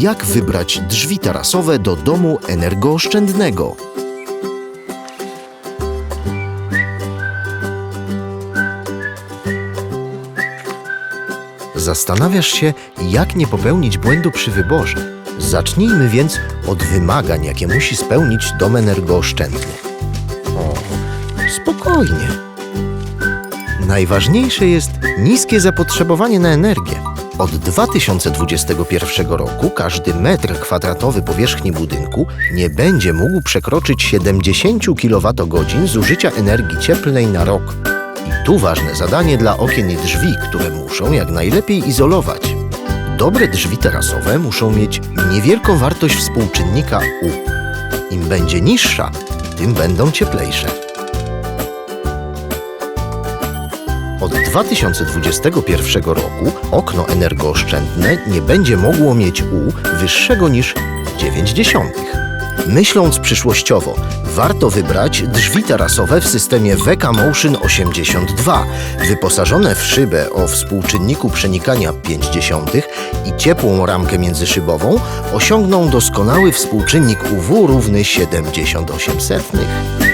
jak wybrać drzwi tarasowe do domu energooszczędnego. Zastanawiasz się, jak nie popełnić błędu przy wyborze. Zacznijmy więc od wymagań, jakie musi spełnić dom energooszczędny. O, spokojnie. Najważniejsze jest niskie zapotrzebowanie na energię. Od 2021 roku każdy metr kwadratowy powierzchni budynku nie będzie mógł przekroczyć 70 kWh zużycia energii cieplnej na rok. I tu ważne zadanie dla okien i drzwi, które muszą jak najlepiej izolować. Dobre drzwi terasowe muszą mieć niewielką wartość współczynnika U. Im będzie niższa, tym będą cieplejsze. Od 2021 roku okno energooszczędne nie będzie mogło mieć U wyższego niż 0,9. Myśląc przyszłościowo, warto wybrać drzwi tarasowe w systemie VK Motion 82, wyposażone w szybę o współczynniku przenikania 0,5 i ciepłą ramkę międzyszybową, osiągną doskonały współczynnik UW równy 78 setnych.